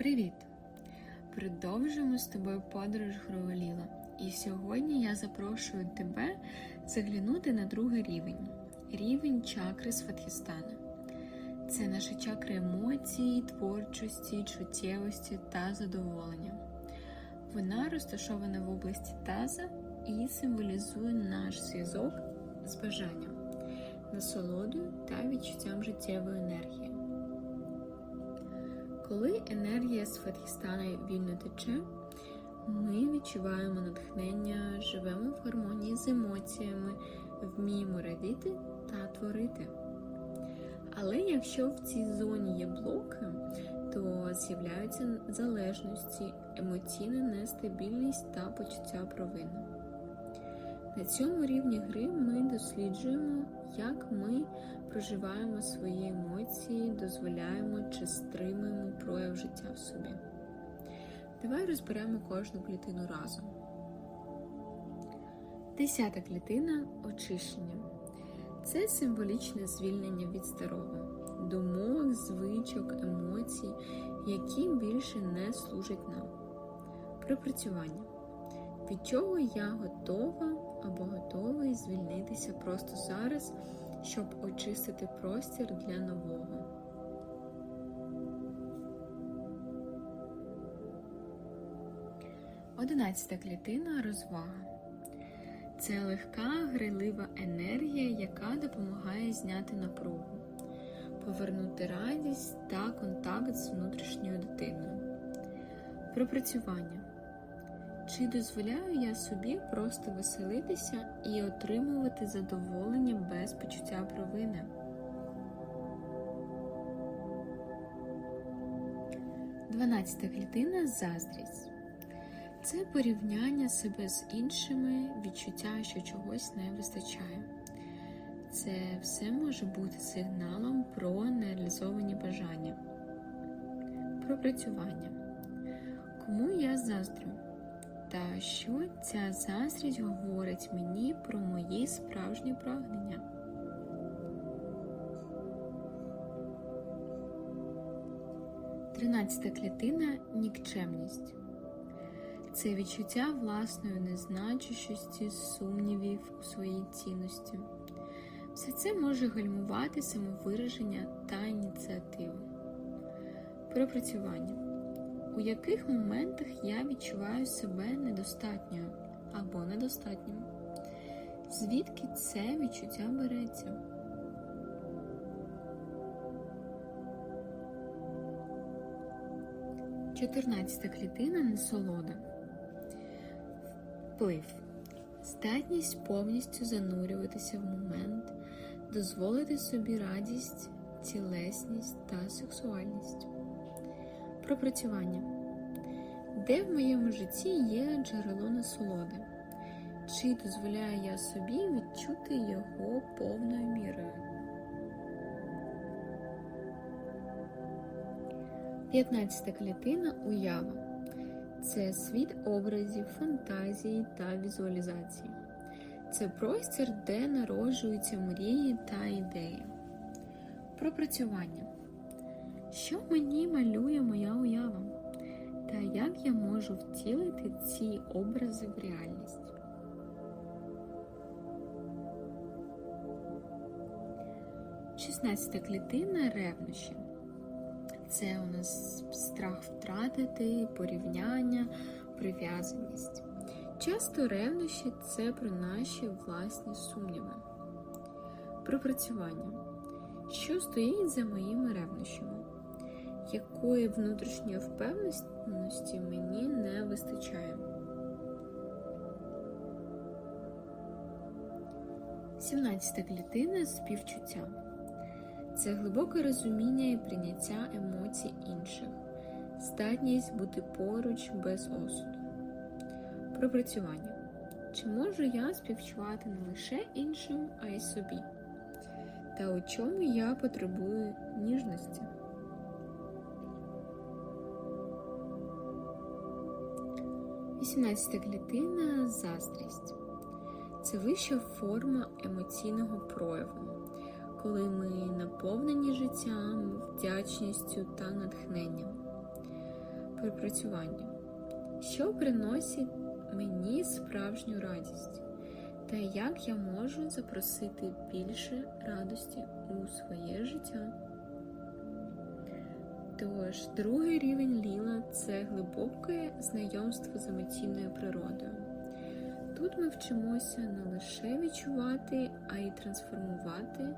Привіт! Продовжуємо з тобою подорож Гровеліла. І сьогодні я запрошую тебе заглянути на другий рівень рівень чакри Сватхістана. Це наші чакри емоцій, творчості, чуттєвості та задоволення. Вона розташована в області таза і символізує наш зв'язок з бажанням, насолодою та відчуттям життєвої енергії. Коли енергія з Фатхістана вільно тече, ми відчуваємо натхнення, живемо в гармонії з емоціями, вміємо радіти та творити. Але якщо в цій зоні є блоки, то з'являються залежності, емоційна нестабільність та почуття провини. На цьому рівні гри ми досліджуємо, як ми проживаємо свої емоції, дозволяємо чи стримуємо прояв життя в собі. Давай розберемо кожну клітину разом. Десята клітина очищення. Це символічне звільнення від старого, думок, звичок, емоцій, які більше не служать нам. Пропрацювання. Від чого я готова або готовий звільнитися просто зараз, щоб очистити простір для нового. Одинадцята клітина розвага. Це легка, грайлива енергія, яка допомагає зняти напругу, повернути радість та контакт з внутрішньою дитиною. Пропрацювання. Чи дозволяю я собі просто веселитися і отримувати задоволення без почуття провини? Дванадцята клітина заздрість. Це порівняння себе з іншими, відчуття, що чогось не вистачає. Це все може бути сигналом про нереалізовані бажання. Пропрацювання. Кому я заздрю? Та що ця заздрість говорить мені про мої справжні прагнення? Тринадцята клітина нікчемність. Це відчуття власної незначущості, сумнівів у своїй цінності. Все це може гальмувати самовираження та ініціативу. Пропрацювання. У яких моментах я відчуваю себе недостатньою або недостатнім? Звідки це відчуття береться? Чотирнадцята клітина насолода. Вплив. Здатність повністю занурюватися в момент, дозволити собі радість, цілесність та сексуальність. Пропрацювання. Де в моєму житті є джерело насолоди? Чи дозволяю я собі відчути його повною мірою? 15 клітина уява. Це світ образів, фантазії та візуалізації. Це простір, де народжуються мрії та ідеї. Пропрацювання. Що мені малює моя уява? Та як я можу втілити ці образи в реальність? Шістнадцята клітина ревнощі. Це у нас страх втратити, порівняння, прив'язаність. Часто ревнощі це про наші власні сумніви. Пропрацювання. Що стоїть за моїми ревнощами? Якої внутрішньої впевненості мені не вистачає? 17 клітина співчуття. Це глибоке розуміння і прийняття емоцій інших, здатність бути поруч без осуду. Пропрацювання. Чи можу я співчувати не лише іншим, а й собі? Та у чому я потребую ніжності? Вісімнадцята клітина заздрість. Це вища форма емоційного прояву коли ми наповнені життям, вдячністю та натхненням. пропрацювання. Що приносить мені справжню радість? Та як я можу запросити більше радості у своє життя? Тож, другий рівень Ліла це глибоке знайомство з емоційною природою. Тут ми вчимося не лише відчувати, а й трансформувати,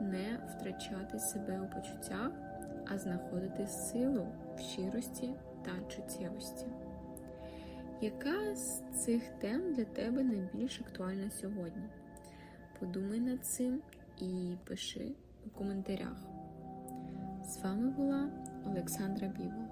не втрачати себе у почуттях, а знаходити силу в щирості та чуттєвості. Яка з цих тем для тебе найбільш актуальна сьогодні? Подумай над цим і пиши у коментарях. З вами була Олександра Біво.